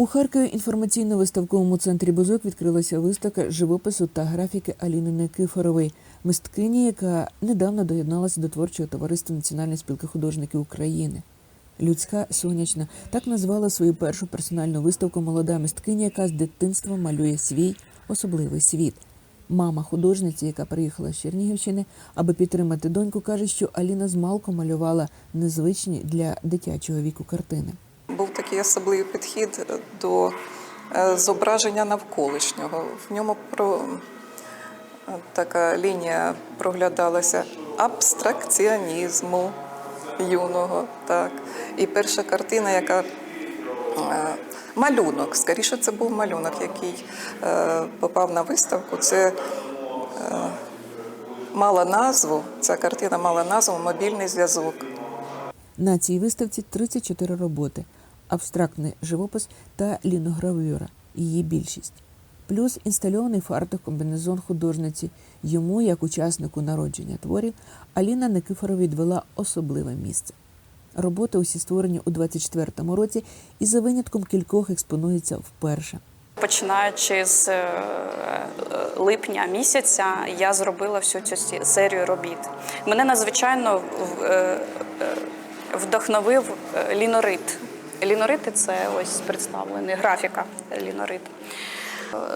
У Харкові інформаційно-виставковому центрі Бузок відкрилася виставка живопису та графіки Аліни Никифорової, мисткині, яка недавно доєдналася до творчого товариства Національної спілки художників України. Людська сонячна так назвала свою першу персональну виставку молода мисткиня, яка з дитинства малює свій особливий світ. Мама художниці, яка приїхала з Чернігівщини, аби підтримати доньку, каже, що Аліна змалку малювала незвичні для дитячого віку картини. Був такий особливий підхід до е, зображення навколишнього. В ньому про е, така лінія проглядалася абстракціонізму юного. Так. І перша картина, яка е, малюнок, скоріше, це був малюнок, який попав на виставку. Це мала назву, ця картина мала назву Мобільний зв'язок. На цій виставці 34 роботи, абстрактний живопис та ліногравюра, її більшість. Плюс інстальований фартух комбінезон художниці. Йому, як учаснику народження творів, Аліна Никифорова відвела особливе місце. Роботи усі створені у 24-му році і за винятком кількох експонуються вперше. Починаючи з е, липня місяця, я зробила всю цю серію робіт. Мене надзвичайно е, е, вдохновив лінорит. Лінорити це ось представлений графіка лінорит.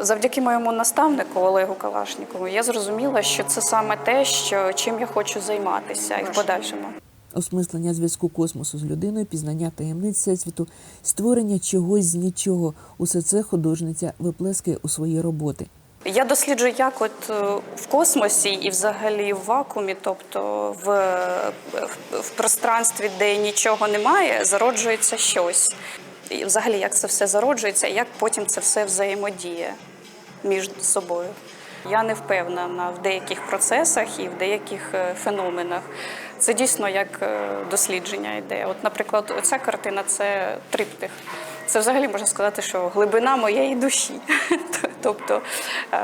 Завдяки моєму наставнику Олегу Калашнікову я зрозуміла, що це саме те, що чим я хочу займатися і в подальшому. Осмислення зв'язку космосу з людиною, пізнання таємниць всесвіту, створення чогось з нічого. Усе це художниця виплескає у свої роботи. Я досліджую, як от е, в космосі і взагалі в вакуумі, тобто в, в, в пространстві, де нічого немає, зароджується щось. І взагалі, як це все зароджується, і як потім це все взаємодіє між собою. Я не впевнена в деяких процесах і в деяких е, феноменах. Це дійсно як е, дослідження йде. От, наприклад, ця картина це триптих. Це взагалі можна сказати, що глибина моєї душі. Тобто, ем,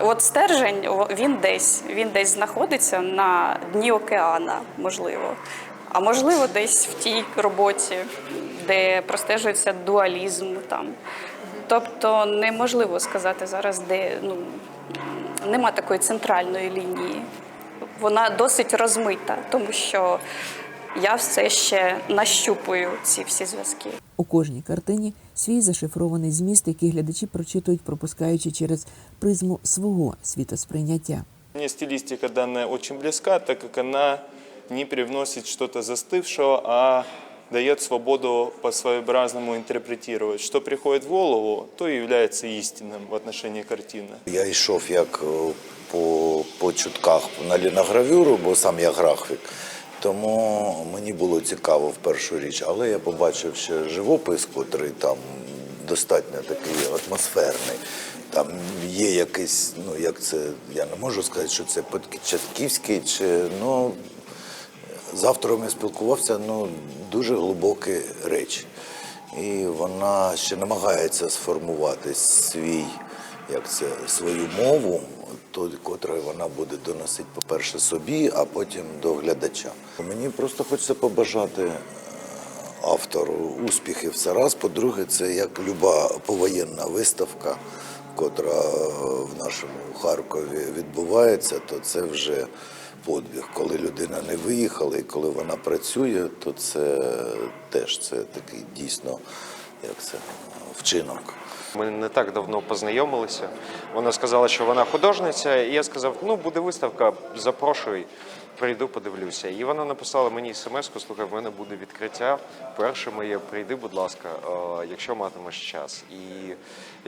от стержень він десь, він десь знаходиться на дні океана, можливо. А можливо, десь в тій роботі, де простежується дуалізм там. Тобто неможливо сказати зараз, де ну, нема такої центральної лінії. Вона досить розмита, тому що я все ще нащупую ці всі зв'язки. У кожній картині свій зашифрований зміст, який глядачі прочитують, пропускаючи через призму свого світосприйняття. Мне стилистика данная очень близка, так как она не привносит что-то застывшего, а дает свободу по своеобразному интерпретировать. Что приходит в голову, то и является истинным в отношении картины. Я йшов як е, по, по чутках на ліногравюру, бо сам я графік. Тому мені було цікаво в першу річ, але я побачив ще живопис, котрий там достатньо такий атмосферний. Там є якийсь, ну як це, я не можу сказати, що це Початківський, чи ну з я спілкувався, ну дуже глибокі речі. І вона ще намагається сформувати свій, як це, свою мову, той, котрою вона буде доносити, по-перше, собі, а потім до глядача. Мені просто хочеться побажати е, автору успіхів це раз. По-друге, це як люба повоєнна виставка, котра в нашому Харкові відбувається, то це вже подвиг. Коли людина не виїхала і коли вона працює, то це теж це такий дійсно як це, вчинок. Ми не так давно познайомилися. Вона сказала, що вона художниця, і я сказав: ну буде виставка, запрошуй, прийду, подивлюся. І вона написала мені смс-ку, слухай, в мене буде відкриття. Перше моє, прийди, будь ласка, е, якщо матимеш час. І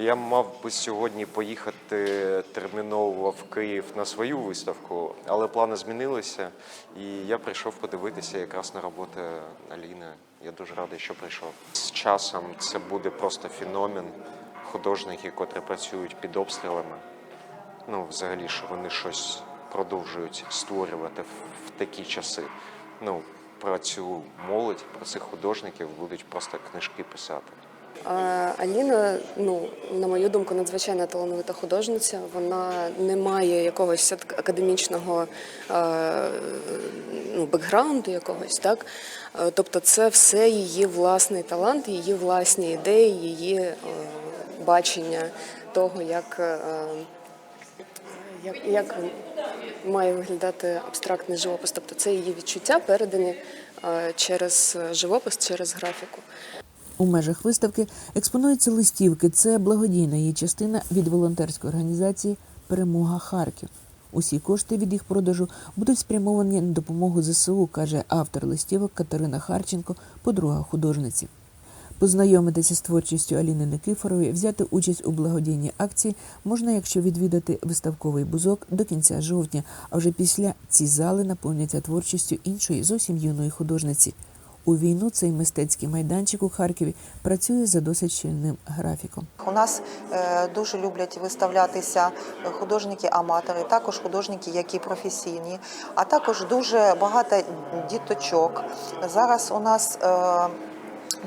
я мав би сьогодні поїхати терміново в Київ на свою виставку, але плани змінилися, і я прийшов подивитися якраз на роботи Аліни. Я дуже радий, що прийшов. З часом це буде просто феномен художники, котрі працюють під обстрілами. Ну, взагалі, що вони щось продовжують створювати в, такі часи. Ну, про цю молодь, про цих художників будуть просто книжки писати. А Аліна, ну на мою думку, надзвичайно талановита художниця. Вона не має якогось академічного е, ну, бекграунду якогось, так. Е, Тобто, це все її власний талант, її власні ідеї, її е, бачення того, як, як, як має виглядати абстрактний живопис. Тобто, це її відчуття передані е, через живопис, через графіку. У межах виставки експонуються листівки. Це благодійна її частина від волонтерської організації Перемога Харків. Усі кошти від їх продажу будуть спрямовані на допомогу ЗСУ, каже автор листівок Катерина Харченко, подруга художниці. Познайомитися з творчістю Аліни Никифорової, взяти участь у благодійній акції можна, якщо відвідати виставковий бузок до кінця жовтня. А вже після ці зали наповняться творчістю іншої зовсім юної художниці. У війну цей мистецький майданчик у Харкові працює за досить щільним графіком. У нас е, дуже люблять виставлятися художники-аматори, також художники, які професійні, а також дуже багато діточок. Зараз у нас е,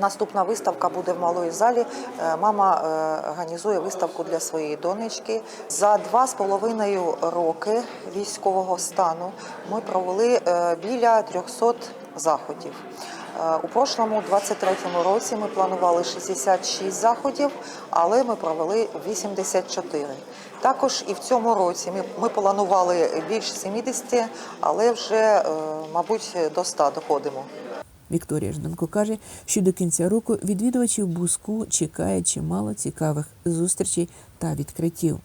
наступна виставка буде в малої залі. Е, Мама е, організує виставку для своєї донечки. За два з половиною роки військового стану ми провели е, біля 300 заходів. У прошлому, 23-му році, ми планували 66 заходів, але ми провели 84. Також і в цьому році ми, ми планували більше 70, але вже, мабуть, до 100 доходимо. Вікторія Жданко каже, що до кінця року відвідувачів буску чекає чимало цікавих зустрічей та відкриттів.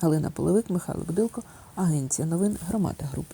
Галина Половик, Михайло Будилко, Агенція новин Громада Груп.